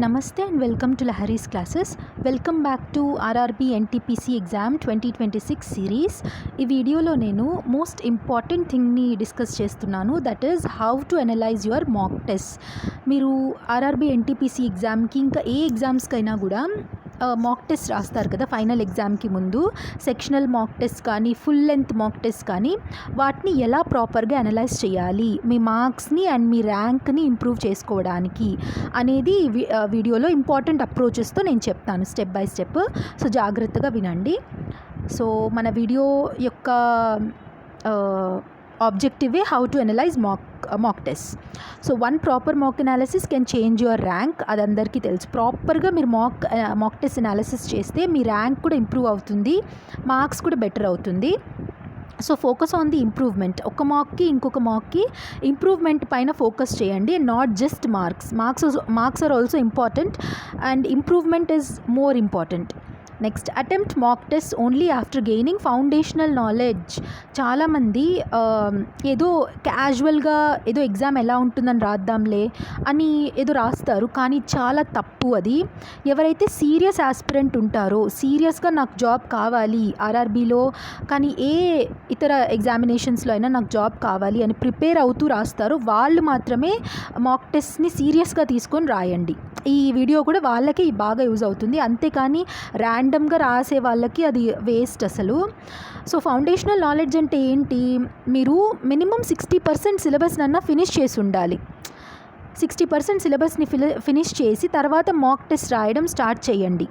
Namaste and welcome to Lahari's classes. Welcome back to RRB NTPC exam twenty twenty six series. ఈ వీడియోలో నేను most important థింగ్ని discuss చేస్తున్నాను that is how to analyse your mock test. మీరు RRB NTPC ఎగ్జామ్కి ఇంకా ఏ ఎగ్జామ్స్కైనా కూడా mock test రాస్తారు కదా ఫైనల్ ఎగ్జామ్కి ముందు. సెక్షనల్ మాక్ టెస్ట్ కానీ ఫుల్ లెంత్ మాక్ టెస్ట్ కానీ వాటిని ఎలా ప్రాపర్గా అనలైజ్ చేయాలి? మీ మార్క్స్ని అండ్ మీ ర్యాంక్ని ఇంప్రూవ్ చేసుకోవడానికి అనేది వీడియోలో ఇంపార్టెంట్ అప్రోచెస్తో నేను చెప్తాను స్టెప్ బై స్టెప్ సో జాగ్రత్తగా వినండి. సో మన వీడియో యొక్క ఆబ్జెక్టివే how to analyse mock mock test so one proper mock analysis can change your rank అది అందరికీ తెలుసు. ప్రాపర్గా మీరు మాక్ మాక్ టెస్ట్ అనాలిసిస్ చేస్తే మీ ర్యాంక్ కూడా ఇంప్రూవ్ అవుతుంది. మార్క్స్ కూడా బెటర్ అవుతుంది. So focus on the improvement ఒక మాక్కి ఇంకొక మాక్కి ఇంప్రూవ్మెంట్ పైన ఫోకస్ చేయండి. Not just marks marks marks are also important and improvement is more important next attempt mock test only after gaining foundational knowledge చాలామంది ఏదో క్యాజువల్గా ఏదో ఎగ్జామ్ ఎలా ఉంటుందని రాద్దాంలే అని ఏదో రాస్తారు. కానీ చాలా తప్పు అది. ఎవరైతే సీరియస్ ఆస్పిరెంట్ ఉంటారో సీరియస్గా నాకు జాబ్ కావాలి ఆర్ఆర్బీలో కానీ ఏ ఇతర ఎగ్జామినేషన్స్లో అయినా నాకు జాబ్ కావాలి అని ప్రిపేర్ అవుతూ రాస్తారో వాళ్ళు మాత్రమే మాక్ టెస్ట్ని సీరియస్గా తీసుకొని రాయండి. ఈ వీడియో కూడా వాళ్ళకి బాగా యూజ్ అవుతుంది. అంతేకాని ర్యాండమ్గా రాసే వాళ్ళకి అది వేస్ట్ అసలు. సో ఫౌండేషనల్ నాలెడ్జ్ అంటే ఏంటి? మీరు మినిమం సిక్స్టీ పర్సెంట్ సిలబస్ నన్న ఫినిష్ చేసి ఉండాలి. సిక్స్టీ పర్సెంట్ సిలబస్ని ఫిల ఫినిష్ చేసి తర్వాత మాక్ టెస్ట్ రాయడం స్టార్ట్ చేయండి.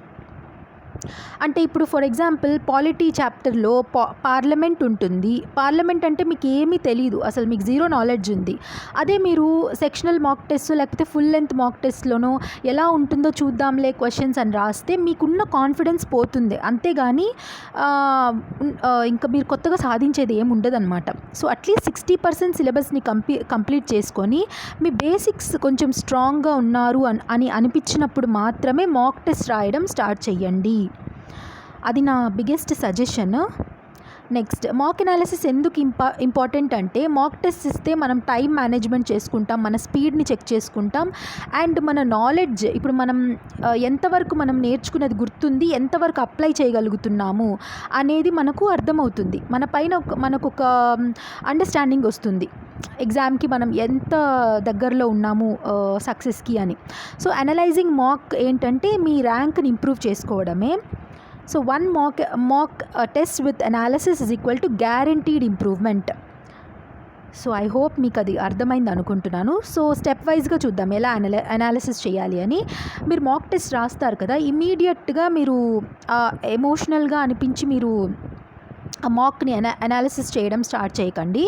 అంటే ఇప్పుడు ఫర్ ఎగ్జాంపుల్ పాలిటీ చాప్టర్లో పా పార్లమెంట్ ఉంటుంది. పార్లమెంట్ అంటే మీకు ఏమీ తెలియదు అసలు మీకు జీరో నాలెడ్జ్ ఉంది. అదే మీరు సెక్షనల్ మాక్ టెస్ట్ లేకపోతే ఫుల్ లెంత్ మాక్ టెస్ట్లోనో ఎలా ఉంటుందో చూద్దాంలే క్వశ్చన్స్ అని రాస్తే మీకున్న కాన్ఫిడెన్స్ పోతుంది. అంతేగాని ఇంకా మీరు కొత్తగా సాధించేది ఏమి ఉండదన్నమాట. సో అట్లీస్ట్ సిక్స్టీ పర్సెంట్ సిలబస్ని కంప్లీ కంప్లీట్ చేసుకొని మీ బేసిక్స్ కొంచెం స్ట్రాంగ్గా ఉన్నారు అని అని అనిపించినప్పుడు మాత్రమే మాక్ టెస్ట్ రాయడం స్టార్ట్ చేయండి అది నా biggest suggestion next mock analysis ఎందుకు ఇంపా ఇంపార్టెంట్ అంటే మాక్ టెస్ట్ ఇస్తే మనం టైం మేనేజ్మెంట్ చేసుకుంటాం మన స్పీడ్ని చెక్ చేసుకుంటాం అండ్ మన నాలెడ్జ్ ఇప్పుడు మనం ఎంతవరకు మనం నేర్చుకున్నది గుర్తుంది ఎంతవరకు అప్లై చేయగలుగుతున్నాము అనేది మనకు అర్థమవుతుంది. మన పైన ఒక మనకు ఒక అండర్స్టాండింగ్ వస్తుంది. ఎగ్జామ్కి మనం ఎంత దగ్గరలో ఉన్నాము సక్సెస్కి అని. సో అనలైజింగ్ మాక్ ఏంటంటే మీ ర్యాంక్ని ఇంప్రూవ్ చేసుకోవడమే. So one mock mock test with analysis is equal to guaranteed improvement so I hope మీకు అది అర్థమైంది అనుకుంటున్నాను సో స్టెప్ వైజ్గా చూద్దాం ఎలా అనల అనాలిసిస్ చేయాలి అని మీరు మాక్ టెస్ట్ రాస్తారు కదా ఇమీడియట్గా మీరు ఎమోషనల్గా అనిపించి మీరు మాక్ని అనా అనాలిసిస్ చేయడం స్టార్ట్ చేయకండి.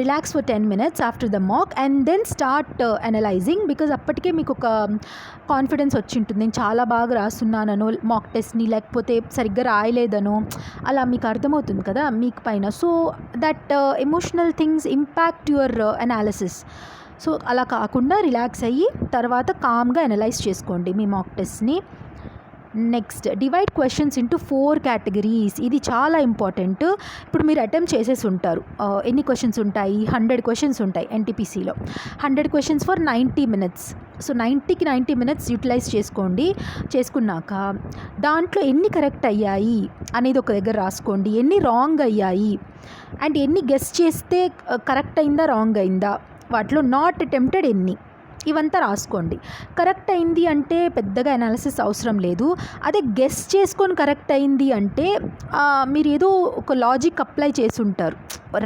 Relax for ten minutes after the mock and then start analysing because అప్పటికే మీకు ఒక um, కాన్ఫిడెన్స్ వచ్చి ఉంటుంది నేను చాలా బాగా రాస్తున్నానను మాక్ టెస్ట్ని లేకపోతే సరిగ్గా రాయలేదనో అలా మీకు అర్థమవుతుంది కదా మీకు పైన. So that emotional things impact your analysis so అలా కాకుండా రిలాక్స్ అయ్యి తర్వాత కామ్గా అనలైజ్ చేసుకోండి మీ మాక్ టెస్ట్ని next divide questions into four categories ఇది చాలా ఇంపార్టెంట్ ఇప్పుడు మీరు అటెంప్ట్ చేసేసి ఉంటారు. ఎన్ని క్వశ్చన్స్ ఉంటాయి? హండ్రెడ్ క్వశ్చన్స్ ఉంటాయి ఎన్టీపీసీలో hundred questions for ninety minutes so నైంటీకి ninety minutes utilise చేసుకోండి. చేసుకున్నాక దాంట్లో ఎన్ని కరెక్ట్ అయ్యాయి అనేది ఒక దగ్గర రాసుకోండి. ఎన్ని రాంగ్ అయ్యాయి? అండ్ ఎన్ని గెస్ చేస్తే కరెక్ట్ అయిందా రాంగ్ అయిందా? వాటిలో నాట్ అటెంప్టెడ్ ఎన్ని? ఇవంతా రాసుకోండి. కరెక్ట్ అయింది అంటే పెద్దగా అనాలిసిస్ అవసరం లేదు. అదే గెస్ చేసుకొని కరెక్ట్ అయింది అంటే మీరు ఏదో ఒక లాజిక్ అప్లై చేసి ఉంటారు.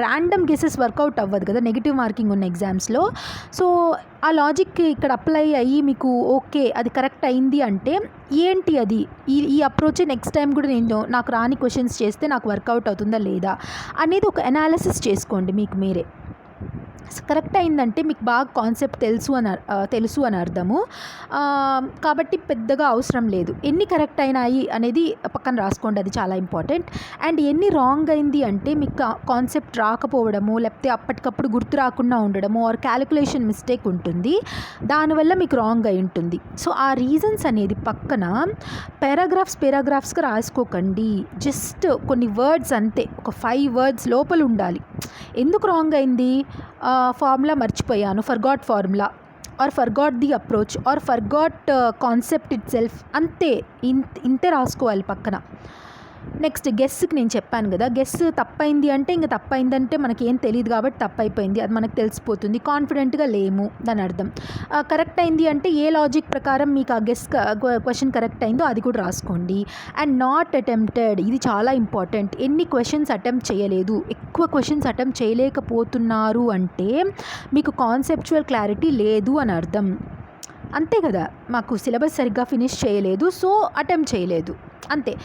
ర్యాండమ్ గెసెస్ వర్కౌట్ అవ్వదు కదా నెగిటివ్ మార్కింగ్ ఉన్న ఎగ్జామ్స్లో సో ఆ లాజిక్ ఇక్కడ అప్లై అయ్యి మీకు ఓకే అది కరెక్ట్ అయింది అంటే ఏంటి అది? ఈ ఈ అప్రోచ్ నెక్స్ట్ టైం కూడా నేను నాకు రాని క్వశ్చన్స్ చేస్తే నాకు వర్కౌట్ అవుతుందా లేదా? అనేది ఒక అనాలిసిస్ చేసుకోండి మీకు మీరే. కరెక్ట్ అయిందంటే మీకు బాగా కాన్సెప్ట్ తెలుసు అని తెలుసు అని అర్థము. కాబట్టి పెద్దగా అవసరం లేదు. ఎన్ని కరెక్ట్ అయినాయి అనేది పక్కన రాసుకోండి అది చాలా ఇంపార్టెంట్ అండ్ ఎన్ని రాంగ్ అయింది అంటే మీకు కాన్సెప్ట్ రాకపోవడము లేకపోతే అప్పటికప్పుడు గుర్తు రాకుండా ఉండడము ఆర్ క్యాలిక్యులేషన్ మిస్టేక్ ఉంటుంది. దానివల్ల మీకు రాంగ్ అయి ఉంటుంది. సో ఆ రీజన్స్ అనేది పక్కన పారాగ్రాఫ్స్ పారాగ్రాఫ్స్గా రాసుకోకండి. జస్ట్ కొన్ని వర్డ్స్ అంతే. ఒక ఫైవ్ వర్డ్స్ లోపల ఉండాలి. ఎందుకు రాంగ్ అయింది? ఫార్ములా మర్చిపోయాను. Forgot formula or forgot the approach or forgot concept itself అంతే. ఇంత ఇంతే రాసుకోవాలి పక్కన. నెక్స్ట్ గెస్కి నేను చెప్పాను కదా. గెస్ తప్పైంది అంటే ఇంకా తప్పైందంటే మనకి ఏం తెలియదు కాబట్టి తప్పైపోయింది. అది మనకు తెలిసిపోతుంది. కాన్ఫిడెంట్గా లేము దాని అర్థం. కరెక్ట్ అయింది అంటే ఏ లాజిక్ ప్రకారం మీకు ఆ గెస్ క్వశ్చన్ కరెక్ట్ అయిందో అది కూడా రాసుకోండి. అండ్ నాట్ అటెంప్టెడ్ ఇది చాలా ఇంపార్టెంట్ ఎన్ని క్వశ్చన్స్ అటెంప్ట్ చేయలేదు. ఎక్కువ క్వశ్చన్స్ అటెంప్ట్ చేయలేకపోతున్నారు అంటే మీకు కాన్సెప్చువల్ క్లారిటీ లేదు అని అర్థం. అంతే కదా. మాకు సిలబస్ సరిగ్గా ఫినిష్ చేయలేదు సో అటెంప్ట్ చేయలేదు. అంతే.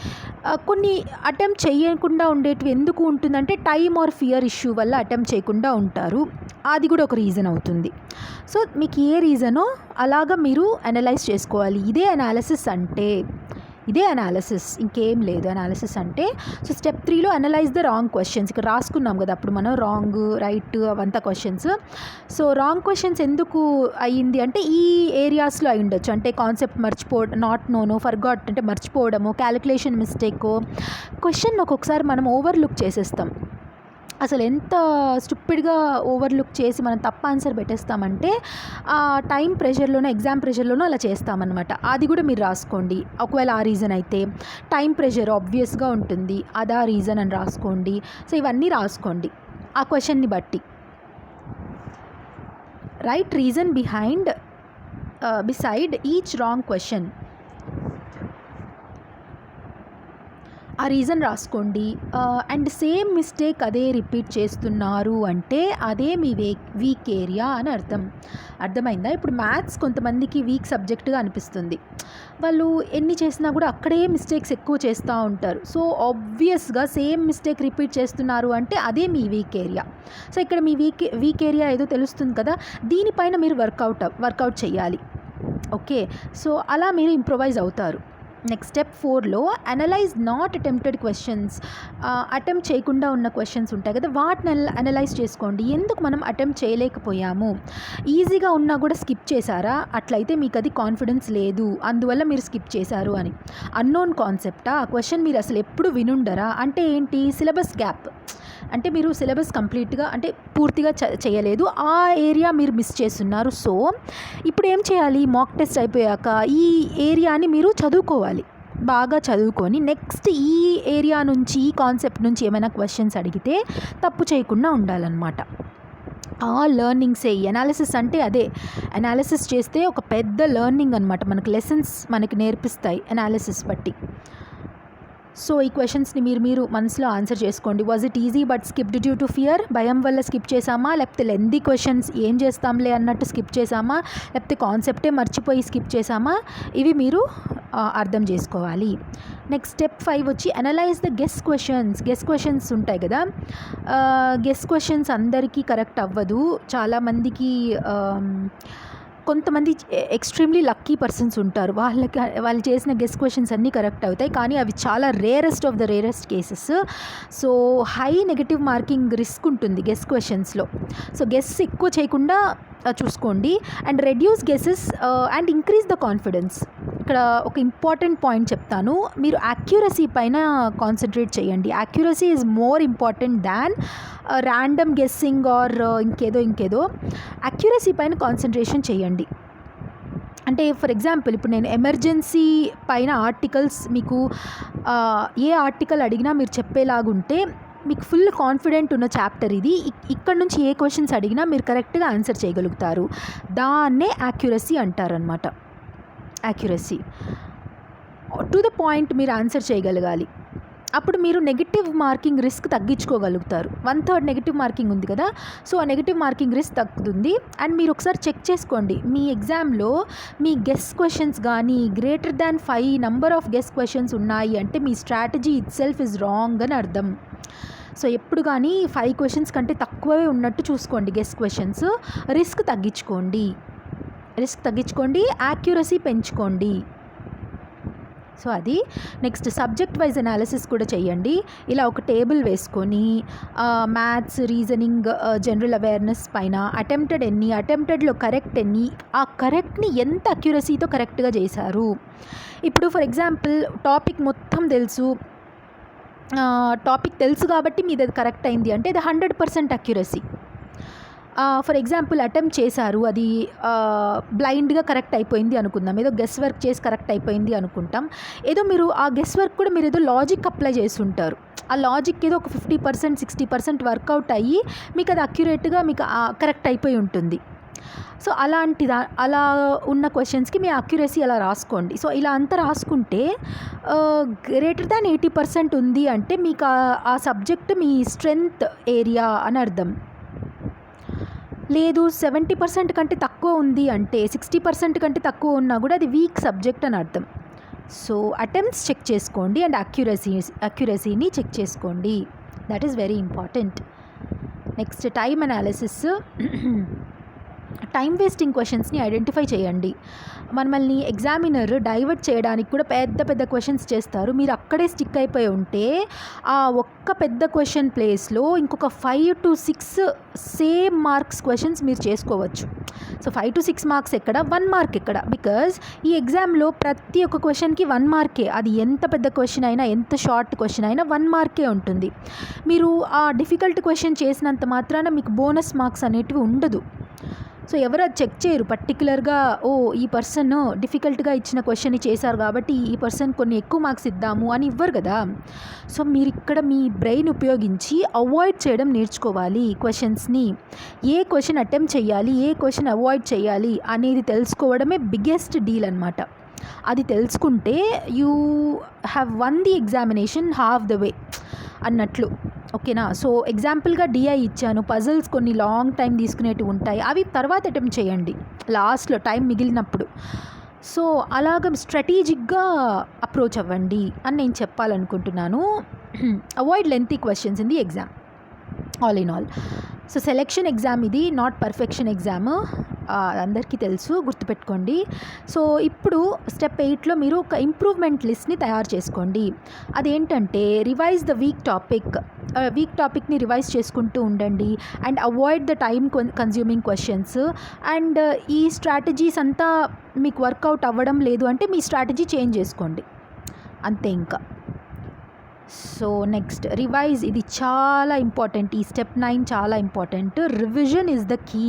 కొన్ని అటెంప్ట్ చేయకుండా ఉండేటివి ఎందుకు ఉంటుందంటే టైం ఆర్ ఫియర్ ఇష్యూ వల్ల అటెంప్ట్ చేయకుండా ఉంటారు. అది కూడా ఒక రీజన్ అవుతుంది. సో మీకు ఏ రీజనో అలాగా మీరు అనలైజ్ చేసుకోవాలి. ఇదే అనాలిసిస్ అంటే. ఇదే అనాలిసిస్ ఇంకేం లేదు అనాలిసిస్ అంటే సో స్టెప్ త్రీలో అనలైజ్ ద రాంగ్ క్వశ్చన్స్ ఇక్కడ రాసుకున్నాం కదా అప్పుడు మనం రాంగ్ రైట్ అవంతా క్వశ్చన్స్ సో రాంగ్ క్వశ్చన్స్ ఎందుకు అయ్యింది అంటే ఈ ఏరియాస్లో అయి ఉండొచ్చు. అంటే కాన్సెప్ట్ మర్చిపో నాట్ నోను ఫర్గాట్ అంటే మర్చిపోవడము క్యాలిక్యులేషన్ మిస్టేక్ క్వశ్చన్ ఒక్కొక్కసారి మనం ఓవర్లుక్ చేసేస్తాం. అసలు ఎంత స్టూపిడ్గా ఓవర్లుక్ చేసి మనం తప్ప ఆన్సర్ పెట్టేస్తామంటే ఆ టైం ప్రెషర్లోనో ఎగ్జామ్ ప్రెషర్లోనో అలా చేస్తామన్నమాట. అది కూడా మీరు రాసుకోండి. ఒకవేళ ఆ రీజన్ అయితే టైం ప్రెషర్ ఆబ్వియస్గా ఉంటుంది. అదా రీజన్ అని రాసుకోండి. సో ఇవన్నీ రాసుకోండి. ఆ క్వశ్చన్ని బట్టి. Right reason behind beside each wrong question. ఆ రీజన్ రాసుకోండి. అండ్ సేమ్ మిస్టేక్ అదే రిపీట్ చేస్తున్నారు అంటే అదే మీ వే వీక్ ఏరియా అని అర్థం. అర్థమైందా? ఇప్పుడు మ్యాథ్స్ కొంతమందికి వీక్ సబ్జెక్టుగా అనిపిస్తుంది. వాళ్ళు ఎన్ని చేసినా కూడా అక్కడే మిస్టేక్స్ ఎక్కువ చేస్తూ ఉంటారు. సో ఆబ్వియస్గా సేమ్ మిస్టేక్ రిపీట్ చేస్తున్నారు అంటే అదే మీ వీక్ ఏరియా సో ఇక్కడ మీ వీక్ వీక్ ఏరియా ఏదో తెలుస్తుంది కదా? దీనిపైన మీరు వర్కౌట్ వర్కౌట్ చేయాలి. ఓకే? సో అలా మీరు ఇంప్రొవైజ్ అవుతారు. నెక్స్ట్ స్టెప్ ఫోర్లో analyse not attempted questions attempt చేయకుండా ఉన్న క్వశ్చన్స్ ఉంటాయి కదా వాటిని అనలైజ్ చేసుకోండి. ఎందుకు మనం అటెంప్ట్ చేయలేకపోయాము? ఈజీగా ఉన్నా కూడా స్కిప్ చేశారా? అట్లయితే మీకు అది కాన్ఫిడెన్స్ లేదు. అందువల్ల మీరు స్కిప్ చేశారు అని. అన్నోన్ కాన్సెప్టా ఆ? క్వశ్చన్ మీరు అసలు ఎప్పుడు వినుండరా? అంటే ఏంటి? సిలబస్ గ్యాప్ అంటే మీరు సిలబస్ కంప్లీట్గా అంటే పూర్తిగా చ చేయలేదు. ఆ ఏరియా మీరు మిస్ చేస్తున్నారు. సో ఇప్పుడు ఏం చేయాలి? మాక్ టెస్ట్ అయిపోయాక ఈ ఏరియాని మీరు చదువుకోవాలి. బాగా చదువుకొని నెక్స్ట్ ఈ ఏరియా నుంచి ఈ కాన్సెప్ట్ నుంచి ఏమైనా క్వశ్చన్స్ అడిగితే తప్పు చేయకుండా ఉండాలన్నమాట. ఆ లెర్నింగ్సే ఎనాలిసిస్ అంటే అదే. అనాలిసిస్ చేస్తే ఒక పెద్ద లెర్నింగ్ అనమాట మనకు లెసన్స్ మనకి నేర్పిస్తాయి అనాలిసిస్ బట్టి. సో ఈ క్వశ్చన్స్ని మీరు మీరు మనసులో ఆన్సర్ చేసుకోండి. Was it easy but skip due to fear భయం వల్ల స్కిప్ చేసామా లేకపోతే లెందీ క్వశ్చన్స్ ఏం చేస్తాంలే అన్నట్టు స్కిప్ చేసామా లేకపోతే కాన్సెప్టే మర్చిపోయి స్కిప్ చేసామా ఇవి మీరు అర్థం చేసుకోవాలి. నెక్స్ట్ స్టెప్ ఫైవ్ వచ్చి analyse the guess questions guess questions ఉంటాయి కదా? గెస్ క్వశ్చన్స్ అందరికీ కరెక్ట్ అవ్వదు. చాలామందికి కొంతమంది ఎక్స్ట్రీమ్లీ లక్కీ పర్సన్స్ ఉంటారు. వాళ్ళకి వాళ్ళు చేసిన గెస్ క్వశ్చన్స్ అన్నీ కరెక్ట్ అవుతాయి. కానీ అవి చాలా rarest of the rarest cases so high negative marking risk ఉంటుంది గెస్ క్వశ్చన్స్లో సో గెస్ ఎక్కువ చేయకుండా చూసుకోండి. And reduce guesses and increase the confidence ఇక్కడ ఒక ఇంపార్టెంట్ పాయింట్ చెప్తాను. మీరు యాక్యురసీ పైన కాన్సన్ట్రేట్ చేయండి. Accuracy is more important than random guessing or ఇంకేదో ఇంకేదో. యాక్యురసీ పైన కాన్సన్ట్రేషన్ చేయండి. అంటే ఫర్ ఎగ్జాంపుల్ ఇప్పుడు నేను ఎమర్జెన్సీ పైన ఆర్టికల్స్ మీకు uh, ఏ ఆర్టికల్ అడిగినా మీరు చెప్పేలాగుంటే మీకు ఫుల్ కాన్ఫిడెంట్ ఉన్న చాప్టర్ ఇది. ఇక్కడ నుంచి ఏ క్వశ్చన్స్ అడిగినా మీరు కరెక్ట్గా ఆన్సర్ చేయగలుగుతారు. దాన్నే యాక్యురసీ అంటారనమాట యాక్యురసీ టు ద పాయింట్ మీరు ఆన్సర్ చేయగలగాలి. అప్పుడు మీరు నెగిటివ్ మార్కింగ్ రిస్క్ తగ్గించుకోగలుగుతారు. వన్ థర్డ్ నెగిటివ్ మార్కింగ్ ఉంది కదా? సో ఆ నెగిటివ్ మార్కింగ్ రిస్క్ తగ్గుతుంది. అండ్ మీరు ఒకసారి చెక్ చేసుకోండి. మీ ఎగ్జామ్లో మీ గెస్ క్వశ్చన్స్ కానీ greater than five number of guess questions ఉన్నాయి అంటే మీ strategy itself is wrong అని అర్థం. సో ఎప్పుడు కానీ ఫైవ్ క్వశ్చన్స్ కంటే తక్కువే ఉన్నట్టు చూసుకోండి గెస్ క్వశ్చన్స్ రిస్క్ తగ్గించుకోండి. రిస్క్ తగ్గించుకోండి. యాక్యురసీ పెంచుకోండి. సో అది నెక్స్ట్ సబ్జెక్ట్ వైజ్ అనాలిసిస్ కూడా చేయండి. ఇలా ఒక టేబుల్ వేసుకొని మ్యాథ్స్ రీజనింగ్ జనరల్ అవేర్నెస్ పైన అటెంప్టెడ్ ఎన్ని అటెంప్టెడ్లో కరెక్ట్ ఎన్ని ఆ కరెక్ట్ని ఎంత అక్యురసీతో కరెక్ట్గా చేశారు? ఇప్పుడు ఫర్ ఎగ్జాంపుల్ టాపిక్ మొత్తం తెలుసు. టాపిక్ తెలుసు కాబట్టి మీది అది కరెక్ట్ అయింది అంటే ఇది hundred percent accuracy for example attempt చేశారు. అది బ్లైండ్గా కరెక్ట్ అయిపోయింది అనుకుందాం. ఏదో గెస్ వర్క్ చేసి కరెక్ట్ అయిపోయింది అనుకుంటాం. ఏదో మీరు ఆ గెస్ వర్క్ కూడా మీరు ఏదో లాజిక్ అప్లై చేసి ఉంటారు ఆ లాజిక్ ఏదో ఒక fifty percent sixty percent work out అయ్యి మీకు అది అక్యురేట్గా మీకు కరెక్ట్ అయిపోయి ఉంటుంది. సో అలాంటి దా అలా ఉన్న క్వశ్చన్స్కి మీ అక్యురసీ అలా రాసుకోండి. సో ఇలా అంతా రాసుకుంటే గ్రేటర్ దాన్ ఎయిటీ పర్సెంట్ ఉంది అంటే మీకు ఆ- ఆ సబ్జెక్ట్ మీ స్ట్రెంగ్త్ ఏరియా అని అర్థం. లేదు సెవెంటీ పర్సెంట్ కంటే తక్కువ ఉంది అంటే సిక్స్టీ పర్సెంట్ కంటే తక్కువ ఉన్నా కూడా అది వీక్ సబ్జెక్ట్ అని అర్థం. సో అటెంప్ట్స్ చెక్ చేసుకోండి అండ్ అక్యురసీ అక్యురసీని చెక్ చేసుకోండి. That is very important next time analysis time wasting క్వశ్చన్స్ని ఐడెంటిఫై చేయండి. మనల్ని ఎగ్జామినర్ డైవర్ట్ చేయడానికి కూడా పెద్ద పెద్ద క్వశ్చన్స్ చేస్తారు. మీరు అక్కడే స్టిక్ అయిపోయి ఉంటే ఆ ఒక్క పెద్ద క్వశ్చన్ ప్లేస్లో ఇంకొక five to six same marks questions మీరు చేసుకోవచ్చు. So five to six marks ఎక్కడ? వన్ మార్క్ ఎక్కడ? బికాజ్ ఈ ఎగ్జామ్లో ప్రతి ఒక్క క్వశ్చన్కి వన్ మార్కే. అది ఎంత పెద్ద క్వశ్చన్ అయినా ఎంత షార్ట్ క్వశ్చన్ అయినా వన్ మార్కే ఉంటుంది. మీరు ఆ డిఫికల్ట్ క్వశ్చన్ చేసినంత మాత్రాన మీకు బోనస్ మార్క్స్ అనేటివి ఉండదు. సో ఎవరు అది చెక్ చేయరు. పర్టికులర్గా ఓ ఈ పర్సన్ డిఫికల్ట్గా ఇచ్చిన క్వశ్చన్ చేశారు కాబట్టి ఈ పర్సన్ కొన్ని ఎక్కువ మార్క్స్ ఇద్దాము అని ఇవ్వరు కదా. సో మీరు ఇక్కడ మీ బ్రెయిన్ ఉపయోగించి అవాయిడ్ చేయడం నేర్చుకోవాలి క్వశ్చన్స్ని ఏ క్వశ్చన్ అటెంప్ట్ చేయాలి ఏ క్వశ్చన్ అవాయిడ్ చేయాలి అనేది తెలుసుకోవడమే బిగ్గెస్ట్ డీల్ అనమాట అది తెలుసుకుంటే you have won the examination half the way అన్నట్లు. ఓకేనా? సో ఎగ్జాంపుల్గా డిఐ ఇచ్చాను. పజిల్స్ కొన్ని లాంగ్ టైం తీసుకునేటివి ఉంటాయి. అవి తర్వాత అటెంప్ట్ చేయండి. లాస్ట్లో టైం మిగిలినప్పుడు. సో అలాగ స్ట్రాటజిక్గా అప్రోచ్ అవ్వండి అని నేను చెప్పాలనుకుంటున్నాను. Avoid lengthy questions in the exam all in all so selection exam ఇది నాట్ పర్ఫెక్షన్ ఎగ్జామ్ అందరికీ తెలుసు గుర్తుపెట్టుకోండి. సో ఇప్పుడు స్టెప్ ఎయిట్లో మీరు ఒక ఇంప్రూవ్మెంట్ లిస్ట్ని తయారు చేసుకోండి. అదేంటంటే revise the weak topic weak టాపిక్ని రివైజ్ చేసుకుంటూ ఉండండి. And avoid the time consuming questions and ఈ స్ట్రాటజీస్ అంతా మీకు వర్కౌట్ అవ్వడం లేదు అంటే మీ స్ట్రాటజీ చేంజ్ చేసుకోండి. అంతే ఇంకా. సో నెక్స్ట్ రివైజ్ ఇది చాలా ఇంపార్టెంట్. ఈ స్టెప్ నైన్ చాలా important. Revision is the key.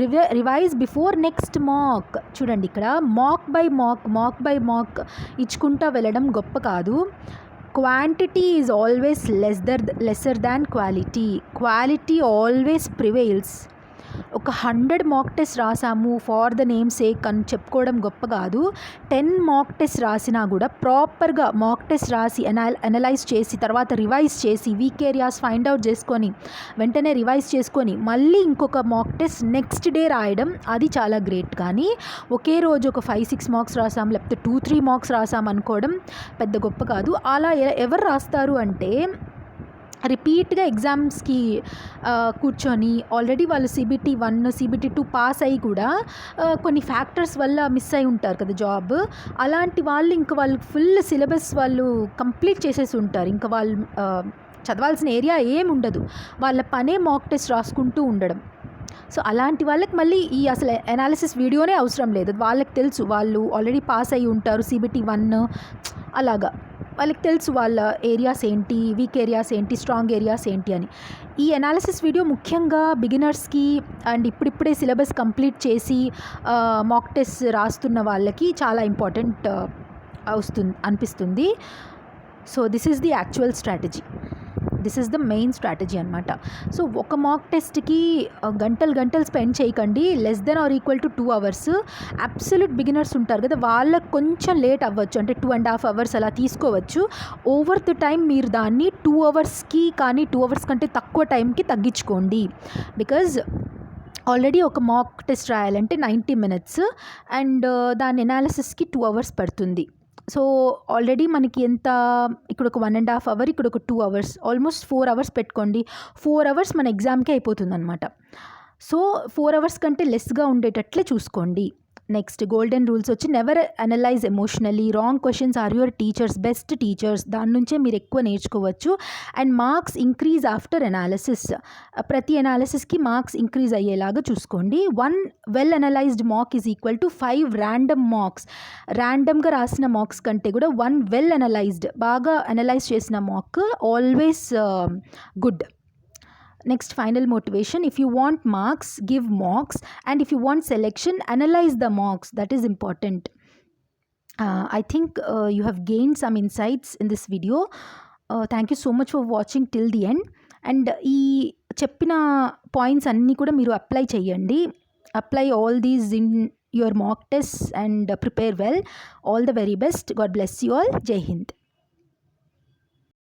రివ revise before next mock. చూడండి ఇక్కడ mock by mock mock by mock ఇచ్చుకుంటా వెళ్ళడం గొప్ప కాదు. Quantity is always less than lesser than quality. Quality always prevails ఒక హండ్రెడ్ మాక్ టెస్ట్ రాసాము for the name sake అని చెప్పుకోవడం గొప్ప కాదు. టెన్ మాక్ టెస్ట్ రాసినా కూడా ప్రాపర్గా మాక్ టెస్ట్ రాసి అనల్ అనలైజ్ చేసి తర్వాత రివైజ్ చేసి వీక్ ఏరియాస్ ఫైండ్ అవుట్ చేసుకొని వెంటనే రివైజ్ చేసుకొని మళ్ళీ ఇంకొక మాక్ టెస్ట్ నెక్స్ట్ డే రాయడం అది చాలా గ్రేట్ కానీ ఒకే రోజు ఒక ఫైవ్ సిక్స్ మార్క్స్ రాసాం లేకపోతే టూ త్రీ మార్క్స్ రాసాం అనుకోవడం పెద్ద గొప్ప కాదు. అలా ఎవరు రాస్తారు అంటే రిపీట్గా ఎగ్జామ్స్కి కూర్చొని ఆల్రెడీ వాళ్ళు CBT one CBT two pass అయ్యి కూడా కొన్ని ఫ్యాక్టర్స్ వల్ల మిస్ అయి ఉంటారు కదా జాబ్. అలాంటి వాళ్ళు ఇంకా వాళ్ళు ఫుల్ సిలబస్ వాళ్ళు కంప్లీట్ చేసేసి ఉంటారు. ఇంకా వాళ్ళు చదవాల్సిన ఏరియా ఏమి ఉండదు. వాళ్ళ పనే మాక్ టెస్ట్ రాసుకుంటూ ఉండడం. సో అలాంటి వాళ్ళకి మళ్ళీ ఈ అసలు అనాలిసిస్ వీడియోనే అవసరం లేదు. వాళ్ళకి తెలుసు వాళ్ళు ఆల్రెడీ పాస్ అయ్యి ఉంటారు సిబిటీ వన్ అలాగా. వాళ్ళకి తెలుసు వాళ్ళ ఏరియాస్ ఏంటి వీక్ ఏరియాస్ ఏంటి స్ట్రాంగ్ ఏరియాస్ ఏంటి అని. ఈ అనాలిసిస్ వీడియో ముఖ్యంగా బిగినర్స్కి అండ్ ఇప్పుడిప్పుడే సిలబస్ కంప్లీట్ చేసి మాక్ టెస్ట్ రాస్తున్న వాళ్ళకి చాలా ఇంపార్టెంట్ వస్తుంది అనిపిస్తుంది. So this is the actual strategy this is the main strategy అనమాట సో ఒక మాక్ టెస్ట్కి గంటలు గంటలు స్పెండ్ చేయకండి. Less than or equal to two hours. Absolute beginners ఉంటారు కదా వాళ్ళకి కొంచెం లేట్ అవ్వచ్చు. అంటే టూ అండ్ హాఫ్ అవర్స్ అలా తీసుకోవచ్చు. ఓవర్ ది టైం మీరు దాన్ని టూ అవర్స్కి కానీ టూ అవర్స్ కంటే తక్కువ టైంకి తగ్గించుకోండి. బికాజ్ ఆల్రెడీ ఒక మాక్ టెస్ట్ రాయాలంటే నైంటీ మినిట్స్. అండ్ దాని ఎనాలిసిస్కి టూ అవర్స్ పడుతుంది. సో ఆల్రెడీ మనకి ఎంత ఇక్కడ ఒక వన్ అండ్ హాఫ్ అవర్ ఇక్కడ ఒక two hours almost four hours పెట్టుకోండి. ఫోర్ అవర్స్ మన ఎగ్జామ్కే అయిపోతుంది అనమాట సో ఫోర్ అవర్స్ కంటే లెస్గా ఉండేటట్లే చూసుకోండి. నెక్స్ట్ గోల్డెన్ రూల్స్ వచ్చి never analyse emotionally wrong questions are your teachers best teachers దాని నుంచే మీరు ఎక్కువ నేర్చుకోవచ్చు. And marks increase after analysis ప్రతి అనాలిసిస్కి మార్క్స్ ఇంక్రీజ్ అయ్యేలాగా చూసుకోండి. One well analysed mock is equal to five random marks ర్యాండమ్గా రాసిన మార్క్స్ కంటే కూడా వన్ వెల్ అనలైజ్డ్ బాగా అనలైజ్ చేసిన mock always good next final motivation if you want marks give marks and if you want selection analyse the marks that is important I think you have gain some insights in this video thank you so much for watching till the end and ఈ చెప్పిన points అన్నీ కూడా మీరు apply చేయండి. Apply all these in your mock test and prepare well all the very best God bless you all Jai Hind